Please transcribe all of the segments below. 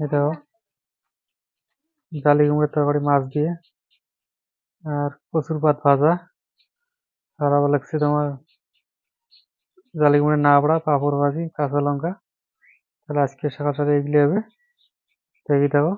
এটাও। জালি কুমড়োর তরকারি, মাছ দিয়ে। আর কচুর পাত ভাজা। আর আবার লাগছে তোমার জালি কুমড়ের নাবড়া, পাঁপড় ভাজি, কাঁচা লঙ্কা। তাহলে আজকে সকাল সকাল এগুলি হবে। দেখি থাকো।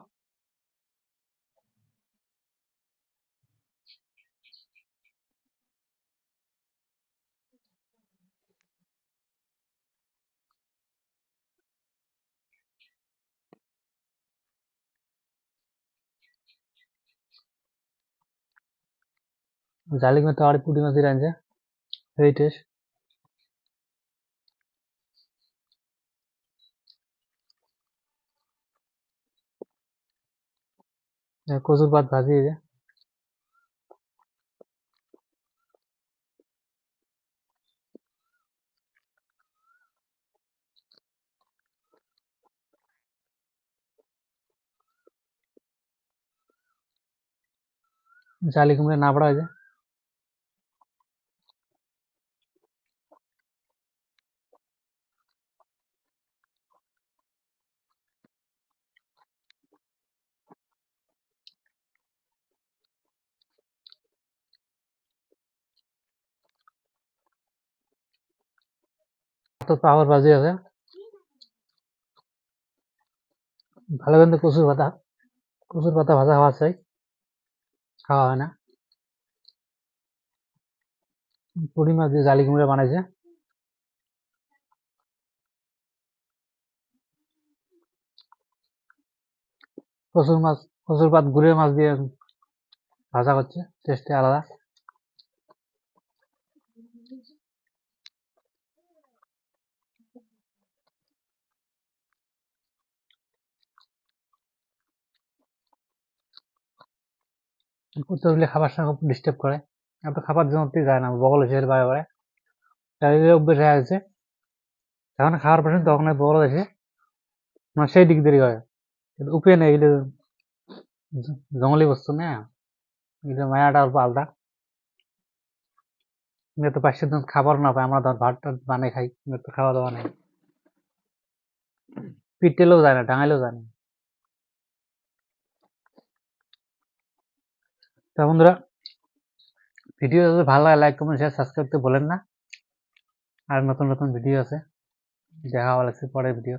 জালি কুমড়োর তরকারি পুঁটি মাছ দিয়ে রাঁধছে এই টেস্ট কচুর পাত ভাজি এই যে তো পাওয়ার ভাজি আছে। ভালো কিন্তু কচুর পাতা। কচুর পাতা ভাজা খাওয়া চাই। খাওয়া হয় না। পুঁটি মাছ দিয়ে জালি কুমড়া বানাইছে। কচুর মাছ, কচুর পাত গুড়ে মাছ দিয়ে ভাজা করছে। টেস্টে আলাদা। কুত্তাগুলি খাবার সময় খুব ডিস্টার্ব করে। এত খাবার জমতেই যায় না, বগল এসে বারে বারে। চারিদিকে অভ্যেস হয়ে গেছে। যখন খাওয়ার পর্যন্ত তখন বগল এসে মানে সেই দিক দেরি হয়। কিন্তু উপায় নেই, এগুলো জঙ্গলি বস্তু না। এগুলো মায়াটা অল্প আলাদা। তো পাঁচশো দিন খাবার না পাই আমরা ধর ভাত টাত বানিয়ে খাই তো খাওয়া দাওয়া নেই। পিটেলেও যায় না, ডাঙাইলেও যায় না। তা বন্ধুরা ভিডিও যদি ভালো লাগে লাইক কমেন্ট শেয়ার সাবস্ক্রাইব করতে বলেন না। আর নতুন নতুন ভিডিও আছে। দেখা ভালো লাগছে পরের ভিডিও